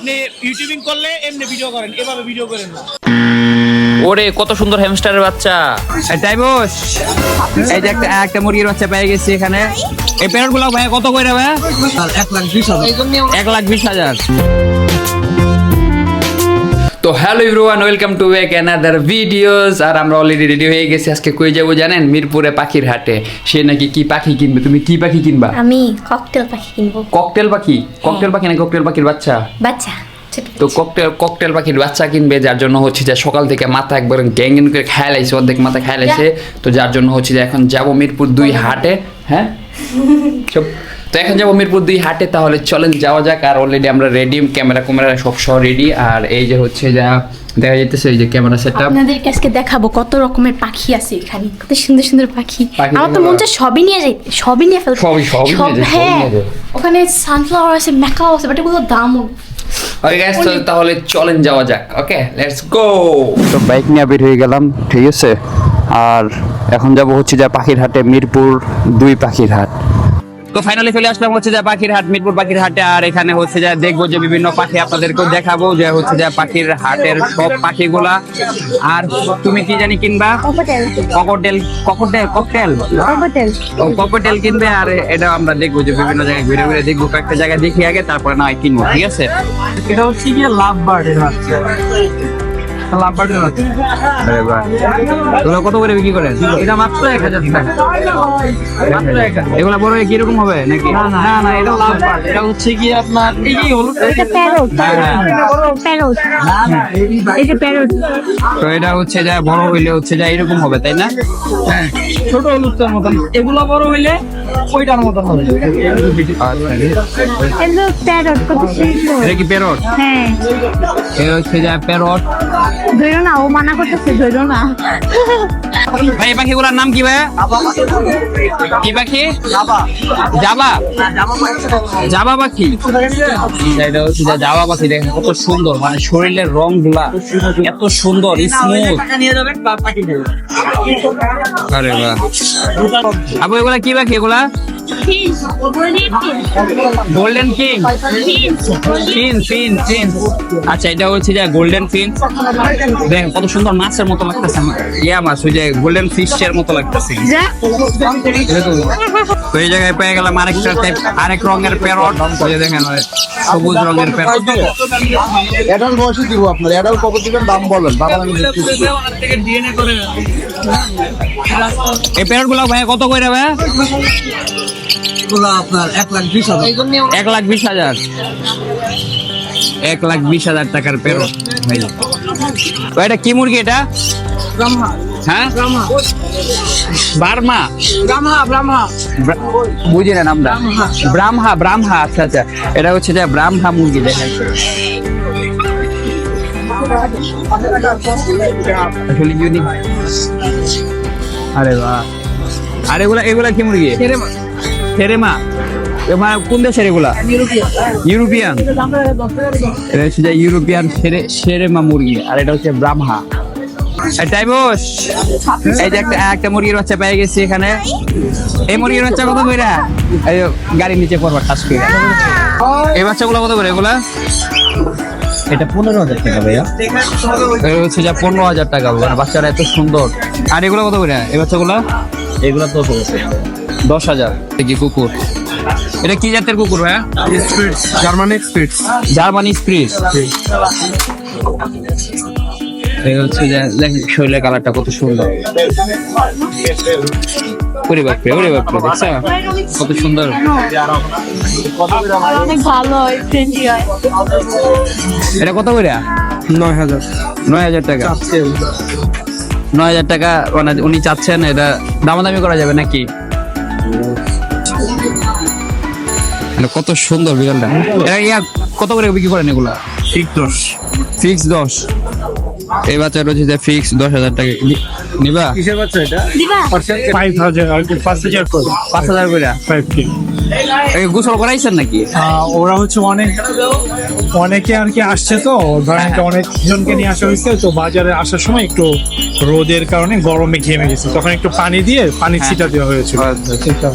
আপনি ইউটিউবিং করলে এমনি ভিডিও করেন এভাবে ভিডিও করেন না। ওরে কত সুন্দর হ্যামস্টারের বাচ্চা। এটাই বস। এই যে একটা একটা মুরগির বাচ্চা পেয়ে গেছি এখানে। এই প্যারটগুলো ভাই কত করে ভাই? এক লাখ বিশ হাজার। এক লাখ বিশ হাজার। তো hello everyone welcome to back another videos আর আমরা অলরেডি রেডি হয়ে গেছি আজকে কই যাব জানেন? মিরপুরে পাখির হাটে। সে নাকি কি পাখি কিনবে? তুমি কি পাখি কিনবা? আমি ককটেল পাখি কিনবো। ককটেল পাখি? ককটেল পাখি না ককটেল পাখির বাচ্চা? বাচ্চা তো ককটেল ককটেল পাখির বাচ্চা কিনবে যার জন্য হচ্ছে যে সকাল থেকে মাথা একবার গ্যাং গ্যাং করে খেয়াল আইছে অর্ধেক মাথা খেয়াল আইছে তো যার জন্য হচ্ছে যে এখন যাব মিরপুর দুই হাটে হ্যাঁ। তো এখন যাব মিরপুর দুই হাটে তাহলে চলেন যাওয়া যাক। আর অলরেডি আমরা রেডি ক্যামেরা ক্যামেরা সব সহ রেডি আর এই যে হচ্ছে যা দেখা যাইতেছে এই যে ক্যামেরা সেট আপনাদের আপনাদেরকে আজকে দেখাবো কত রকমের পাখি আছে এখানে কত সুন্দর সুন্দর পাখি। আমার তো মন চায় সবই নিয়ে যাইতে সবই নিয়ে ফেলতে। সবই- সবই নিয়ে যাই, হ্যাঁ। ওখানে সানফ্লাওয়ার আছে ম্যাকাও আছে বাট এগুলো দামও ওকে গাইস তাহলে চলেন যাওয়া যাক। ওকে লেটস গো তো বাইক নিয়ে বের হয়ে গেলাম ঠিক আছে? আর এখন যাব হচ্ছে যে পাখির হাটে মিরপুর দুই পাখির হাট। তো ফাইনালি চলে আসলাম হচ্ছে যে পাখির হাট মিরপুর পাখির হাটে আর এখানে হচ্ছে যে দেখব যে বিভিন্ন পাখি আপনাদেরকেও দেখাবো যে হচ্ছে যে পাখির হাটের সব পাখিগুলা। আর তুমি কি জানি কিনবা? ককটেল ককটেল ককটেল ও ককটেল কিনবে আর এটা আমরা দেখব যে বিভিন্ন জায়গায় ঘুরে ঘুরে দেখব কয়েকটা জায়গায় দেখি আগে তারপরে না হয় কিনবো ঠিক আছে? এটা হচ্ছে গিয়ে লাভ বার্ডের এগুলো কত করে বিক্রি করেন? এটা মাত্র এক হাজার টাকা। মাত্র এক হাজার। এগুলো বড় হয়ে কীরকম হবে নাকি? না না এটা লাভ এটা হচ্ছে গিয়ে আপনার এই যে হলুদ এটা প্যারট প্যারট এই প্যারট। তো এটা হচ্ছে যা বড় হইলে হচ্ছে যা এরকম হবে তাই না? ছোট হলুদটার মতন। এগুলো বড় হইলে ওইটার মতন হবে। প্যারট এটা কি প্যারট? হ্যাঁ। এটা হচ্ছে যা প্যারট। ধরো না ও মানা করতেছে ধরো না। ভাই পাখিগুলোর নাম কি ভাই কি পাখি? জাবা জাবা পাখি। জাবা পাখি? দেখেন কত সুন্দর মানে শরীরের রংগুলা এত সুন্দর স্মুথ আরে বাহ। আবু এগুলা কি পাখি এগুলা? গোল্ডেন কিং ফিন ফিন ফিন আচ্ছা এটা হচ্ছে যে গোল্ডেন ফিন দেখেন কত সুন্দর মাছের মতো লাগতেছে। ইয়া মাছ ওই যে গোল্ডেন ফিশের মতো লাগতেছে। তো এই জায়গায় পেয়ে গেলাম আরেকটা আরেক রঙের প্যারট। দেখেন সবুজ রঙের অ্যাডাল্ট বয়সে দিব আপনার অ্যাডাল্ট কত দিবেন দাম বলেন বাবা আমি। এই প্যারটগুলো ভাই কত করে ভাই এগুলো আপনার এক লাখ বিশ হাজার। এক লাখ বিশ হাজার। এক লাখ বিশ হাজার টাকার প্যারট ভাই এটা কি মুরগি এটা? হ্যাঁ? বার্মা? ব্রাহ্মা ব্রাহ্মা। বুঝি না নামটা? ব্রাহ্মা। ব্রাহ্মা আচ্ছা আচ্ছা। এটা হচ্ছে যে ব্রাহ্মা মুরগি দেখেন আসলে ইউনিক আরে বাহ। আর এগুলা এগুলা কি মুরগি? এবার কোন দেশের এগুলা? ইউরোপিয়ান। এটা হচ্ছে যে ইউরোপিয়ান সেরে সেরেমা মুরগি। আর এটা হচ্ছে ব্রাহ্মা। এটাই এই যে একটা একটা মুরগির বাচ্চা পেয়ে গেছি এখানে। এই মুরগির বাচ্চা কত করে এই গাড়ির নিচে পড়বা টাচ করে এই বাচ্চাগুলো কত করে এগুলা? এটা পনেরো হাজার টাকা ভাইয়া। এই হচ্ছে যা পনেরো হাজার টাকা মানে বাচ্চারা এত সুন্দর। আর এগুলো কত করে? এই বাচ্চাগুলো? এগুলো তো দশ হাজার। কি কুকুর। এটা কি জাতের কুকুর ভাইয়া? জার্মানি স্পিডস জার্মানি স্প্রিস এই হচ্ছে যে দেখেন শরীরের কালারটা কত সুন্দর। ওরে বাপরে ওরে বাপরে দেখছ? কত সুন্দর। এটা কত করে? নয় হাজার। নয় হাজার টাকা। নয় হাজার টাকা মানে উনি চাচ্ছেন এটা দামাদামি করা যাবে নাকি? এটা কত সুন্দর বিড়ালটা। এটা কত করে বিক্রি করেন এগুলা? ঠিক দশ। ফিক্স দশ। এই বাচ্চা রয়েছে যে ফিক্স দশ হাজার টাকা। নিবা? কিসের বাচ্চা এটা? দিবা ফাইভ হাজার আর পাঁচ হাজার করে। পাঁচ হাজার করে? ফাইভ কে এই গোসল করাইছেন নাকি? ওরা হচ্ছে অনেক অনেকে আর কি আসছে তো। ধরেন অনেক জনকে নিয়ে আসা হয়েছে তো বাজারে আসার সময় একটু রোদের কারণে গরমে ঘেমে গেছে। তখন একটু পানি দিয়ে পানি ছিটা দেওয়া হয়েছিল। সেটা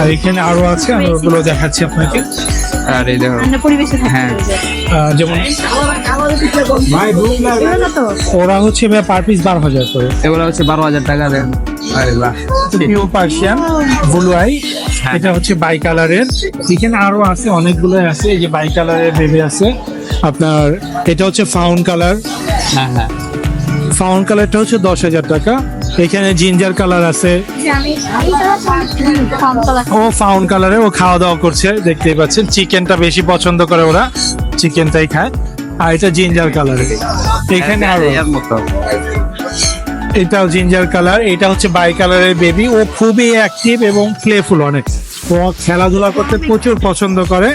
আর এখানে আরও আছে আমি ওগুলো দেখাচ্ছি আপনাকে। আর এই দেখো। পরিবেশে হ্যাঁ। যেমন ওরা হচ্ছে পার পিস বারো হাজার করে। এগুলো হচ্ছে বারো হাজার টাকা দেন। পিও পার্সিয়ান ব্লু আই এটা হচ্ছে বাই কালারের এখানে আরও আছে অনেকগুলো আছে এই যে বাই কালারের বেবি আছে। আপনার এটা হচ্ছে ফাউন্ড কালার হ্যাঁ হ্যাঁ। ফাউন্ড কালারটা হচ্ছে দশ হাজার টাকা। এখানে জিঞ্জার কালার আছে। ও ফাউন্ড কালারে ও খাওয়া দাওয়া করছে দেখতেই পাচ্ছেন। চিকেনটা বেশি পছন্দ করে ওরা চিকেনটাই খায়। আর এটা জিঞ্জার কালারের এখানে আরও। এর এটাও জিঞ্জার কালার এটা হচ্ছে বাই কালারের বেবি। ও খুবই অ্যাক্টিভ এবং প্লেফুল অনেক। ও খেলাধুলা করতে প্রচুর পছন্দ করে।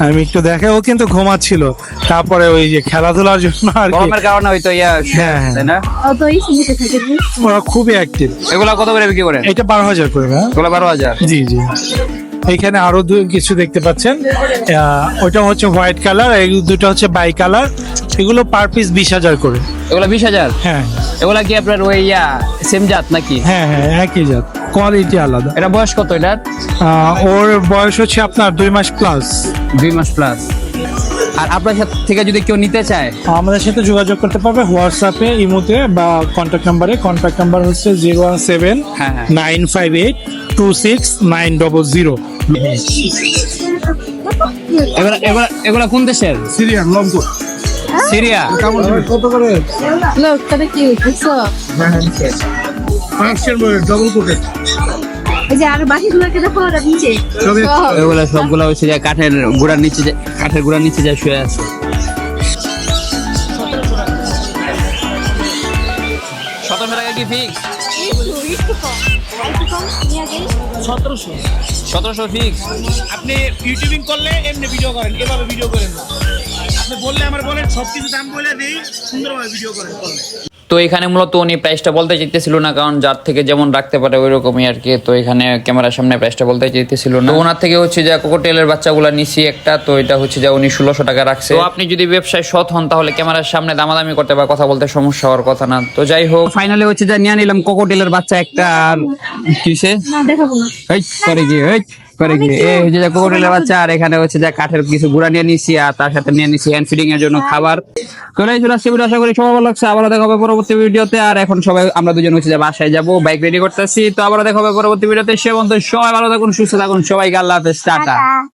আমি একটু দেখে ও কিন্তু ঘুমাচ্ছিল। তারপরে ওই যে খেলাধুলার জন্য আর কি। গরমের কারণে তো ইয়া হ্যাঁ, হ্যাঁ। তাই না? অত এই সিমিতে থাকে ওরা খুবই অ্যাক্টিভ এগুলা কত করে বিক্রি করে এটা বারো হাজার করে হ্যাঁ। এগুলো বারো হাজার? জি জি। এখানে আরও দু কিছু দেখতে পাচ্ছেন। ওইটা ওটা হচ্ছে হোয়াইট কালার এই দুটা হচ্ছে বাই কালার। এগুলো পার পিস বিশ হাজার করে। এগুলা বিশ হাজার? হ্যাঁ। এগুলা কি আপনার ওই সেম জাত নাকি? হ্যাঁ হ্যাঁ একই জাত। কোয়ালিটি আলাদা। এটা বয়স কত এটার? ওর বয়স হচ্ছে আপনার দুই মাস প্লাস দুই মাস প্লাস আর আপনার সাথে থেকে যদি কেউ নিতে চায়? আমাদের সাথে যোগাযোগ করতে পারবে হোয়াটসঅ্যাপে ইমোতে বা কন্ট্যাক্ট নাম্বারে কন্ট্যাক্ট নাম্বার হচ্ছে জিরো ওয়ান সেভেন হ্যাঁ, হ্যাঁ। Nine five eight two six nine double zero এগুলা এগুলা এগুলা কোন দেশের? সিরিয়ান লঙ্কর। সিরিয়া? কত করে? লোক তাদের কি বুঝছ? পাঁচশোর ডবল কোটেড এই যে আর বাকিগুলোকে দেখো ওরা নিচে। হচ্ছে যে কাঠের গুড়ার নিচে যে- কাঠের গুড়ার নিচে যা শুয়ে আছে। সতেরোশো টাকা কি ফিক্স সতেরোশো। ফিক্স আপনি ইউটিউবিং করলে এমনি ভিডিও করেন এভাবে ভিডিও করেন না। আপনি বললে আমার বলেন সব কিছু দাম বলে দিই সুন্দরভাবে ভিডিও করেন করলে। তো এখানে মূলত উনি প্রাইসটা বলতে চাইতেছিল না কারণ যার থেকে যেমন রাখতে পারে ওই রকমই আর কি। তো এখানে ক্যামেরার সামনে প্রাইসটা বলতে চাইতেছিল না। ওনার থেকে হচ্ছে যে কোকোটেলের বাচ্চাগুলো নিছি একটা তো এটা হচ্ছে যে উনি ষোলোশো টাকা রাখছে। তো আপনি যদি ব্যবসায় সৎ হন তাহলে ক্যামেরার সামনে দামাদামি করতে বা কথা বলতে সমস্যা হওয়ার কথা না। তো যাই হোক। ফাইনালি হচ্ছে যে নিয়ে নিলাম কোকোটেলের বাচ্চা একটা আর কিসে? না দেখাবো না। এই করে গিয়ে এই। করে গিয়ে এই যে কোকোটেলের বাচ্চা আর এখানে হচ্ছে যে কাঠের কিছু গুড়া নিয়ে নিছি আর তার সাথে নিয়ে নিছি হ্যান্ড ফিডিং এর জন্য খাবার। তো এই আসছি ভিডিও আশা করি সবাই ভালো লাগছে। আবার দেখা হবে পরবর্তী ভিডিওতে আর এখন সবাই আমরা দুজন হচ্ছে যে বাসায় যাব বাইক রেডি করতেছি। তো আবার দেখা হবে পরবর্তী ভিডিওতে সে বন্ধু সবাই ভালো থাকুন সুস্থ থাকুন। সবাইকে আল্লাহ হাফেজ। টাটা।